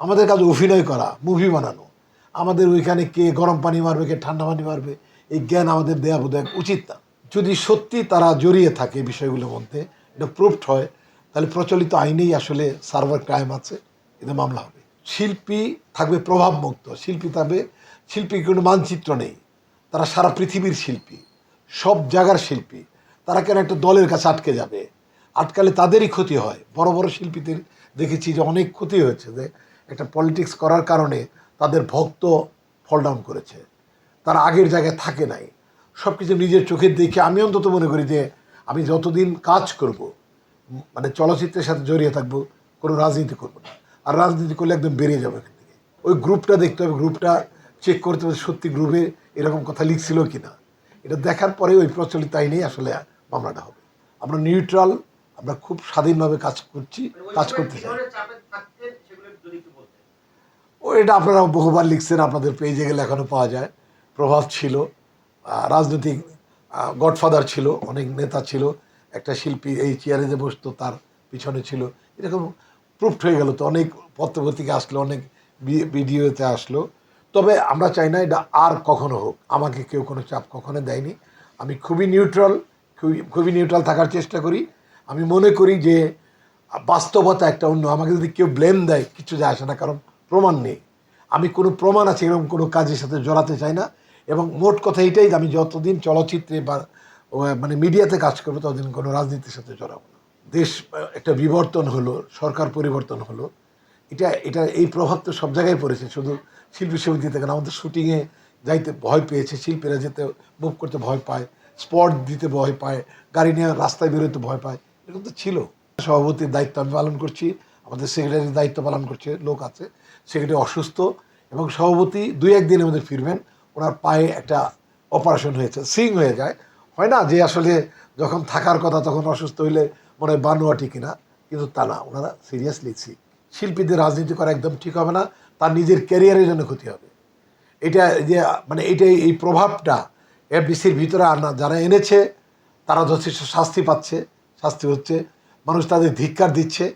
আমাদের কাজ অভিনয় করা মুভি বানানো। আমাদের ওইখানে কে গরম পানি মারবে, কে ঠান্ডা পানি মারবে, এই জ্ঞান আমাদের দেয়া বোধ উচিত না। যদি সত্যি তারা জড়িয়ে থাকে বিষয়গুলোর মধ্যে, এটা প্রুফড হয়, তাহলে প্রচলিত আইনেই আসলে সার্ভার ক্রাইম আছে, এতে মামলা হবে। শিল্পী থাকবে প্রভাবমুক্ত, শিল্পী থাকবে, শিল্পীর কোনো মানচিত্র নেই। তারা সারা পৃথিবীর শিল্পী, সব জায়গার শিল্পী। তারা কেন একটা দলের কাছে আটকে যাবে? আটকালে তাদেরই ক্ষতি হয়। বড় বড় শিল্পীদের দেখেছি যে অনেক ক্ষতি হয়েছে, যে একটা পলিটিক্স করার কারণে তাদের ভক্ত ফল ডাউন করেছে। তারা আগের জায়গায় থাকে নাই। সব কিছু নিজের চোখের দেখে আমি অন্তত মনে করি যে আমি যতদিন কাজ করব মানে চলচ্চিত্রের সাথে জড়িয়ে থাকব, কোনো রাজনীতি করব না। আর রাজনীতি করলে একদম বেরিয়ে যাবে এখান থেকে। ওই গ্রুপটা দেখতে হবে গ্রুপটা চেক করতে হবে সত্যি গ্রুপে এরকম কথা লিখছিল কি না এটা দেখার পরে ওই প্রচলিত আইনেই আসলে মামলাটা হবে। আমরা নিউট্রাল আমরা খুব স্বাধীনভাবে কাজ করছি, কাজ করতে চাই। ও, এটা আপনারা বহুবার লিখছেন, আপনাদের পেজে গেলে এখনও পাওয়া যায়। প্রভাব ছিল রাজনৈতিক গডফাদার ছিল, অনেক নেতা ছিল, একটা শিল্পী এই চেয়ারে যে বসতো, তার পিছনে ছিল। এরকম প্রুফড হয়ে গেল তো, অনেক পত্রপত্রিকা আসলো, অনেক ভিডিওতে আসলো। তবে আমরা চাই না এটা আর কখনো হোক, আমাকে কেউ কোনো চাপ কখনো দেয়নি। আমি খুবই নিউট্রাল খুবই খুবই নিউট্রাল থাকার চেষ্টা করি। আমি মনে করি যে বাস্তবতা একটা অন্য, আমাকে যদি কেউ ব্লেম দেয়, কিছু যায় আসে না, কারণ প্রমাণ নেই। আমি কোনো প্রমাণ আছে, এরকম কোনো কাজের সাথে জড়াতে চাই না। এবং মোট কথা এটাই আমি যতদিন চলচ্চিত্রে বা মানে মিডিয়াতে কাজ করব, ততদিন কোনো রাজনীতির সাথে জড়াবো না। দেশ, একটা বিবর্তন হলো, সরকার পরিবর্তন হলো। এটা এটা, এই প্রভাব তো সব জায়গায় পড়েছে। শুধু শিল্পী সমিতি থেকে না, আমাদের শুটিংয়ে যাইতে ভয় পেয়েছে, শিল্পীরা যেতে মুভ করতে ভয় পায়, স্পট দিতে ভয় পায়, গাড়ি নিয়ে রাস্তায় বেরোতে ভয় পায়, এরকম তো ছিল। সভাপতির দায়িত্ব আমি পালন করছি। আমাদের সেক্রেটারির দায়িত্ব পালন করছে, লোক আছে। সেক্রেটারি অসুস্থ এবং সভাপতি দুই একদিন আমাদের ফিরবেন। ওনার পায়ে একটা অপারেশন হয়েছে সিং হয়ে যায়। হয় না যে আসলে যখন থাকার কথা তখন অসুস্থ হইলে মনে হয় বানুয়াটি কিনা, কিন্তু তা না। ওনারা সিরিয়াসলি সিক শিল্পীদের রাজনীতি করা একদম ঠিক হবে না, তার নিজের ক্যারিয়ারের জন্য ক্ষতি হবে। এটা যে মানে এটাই এই প্রভাবটা এফডিসির ভিতরে আনা, যারা এনেছে, তারা যথেষ্ট শাস্তি পাচ্ছে। শাস্তি হচ্ছে, মানুষ তাদের ধিক্কার দিচ্ছে।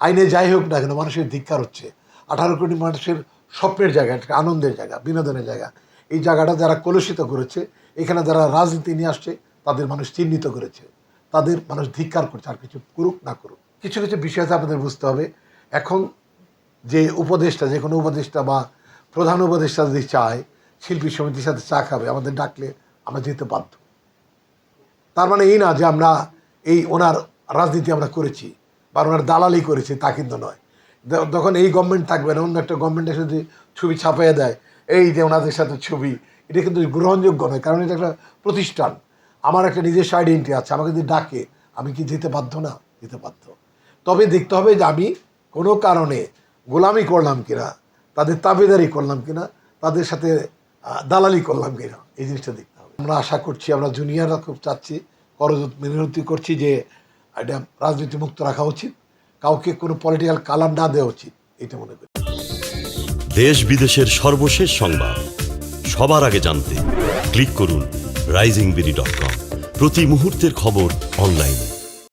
আইনে যাই হোক না কেন মানুষের ধিক্কার হচ্ছে। আঠারো কোটি মানুষের স্বপ্নের জায়গা, একটা আনন্দের জায়গা, বিনোদনের জায়গা। এই জায়গাটা যারা কলুষিত করেছে, এখানে যারা রাজনীতি নিয়ে আসছে, তাদের মানুষ চিহ্নিত করেছে। তাদের মানুষ ধিক্কার করছে, আর কিছু করুক না করুক। কিছু কিছু বিষয় আপনাদের বুঝতে হবে। এখন যে উপদেষ্টা, যে কোনো উপদেষ্টা বা প্রধান উপদেষ্টা যদি চায়, শিল্পী সমিতির সাথে চা খাবে, আমাদের ডাকলে আমরা যেতে বাধ্য। তার মানে এই না যে আমরা এই ওনার রাজনীতি আমরা করেছি। বা ওনার দালালি করেছি, তা কিন্তু নয়। যখন এই গভর্নমেন্ট থাকবে না, অন্য একটা গভর্নমেন্ট এসে যদি ছবি ছাপাইয়ে দেয়, এই যে ওনাদের সাথে ছবি, এটা কিন্তু গ্রহণযোগ্য নয়, কারণ এটা একটা প্রতিষ্ঠান। আমার একটা নিজস্ব আইডেন্টি আছে, আমাকে যদি ডাকে, আমি কি যেতে বাধ্য না? যেতে বাধ্য। তবে দেখতে হবে যে আমি কোনো কারণে গোলামি করলাম কিনা, তাদের তাবেদারি করলাম কিনা, তাদের সাথে দালালি করলাম কিনা, এই জিনিসটা দেখতে হবে। আমরা আশা করছি, আমরা জুনিয়ররা খুব চাচ্ছি করজোত মিনতি করছি যে এটা রাজনীতি মুক্ত রাখা উচিত, কাউকে কোনো পলিটিক্যাল কালার না দেওয়া উচিত এটা মনে করি। দেশ বিদেশের সর্বশেষ সংবাদ। সবার আগে জানতে ক্লিক করুন রাইজিং বিডি ডট কম প্রতি মুহূর্তের খবর অনলাইনে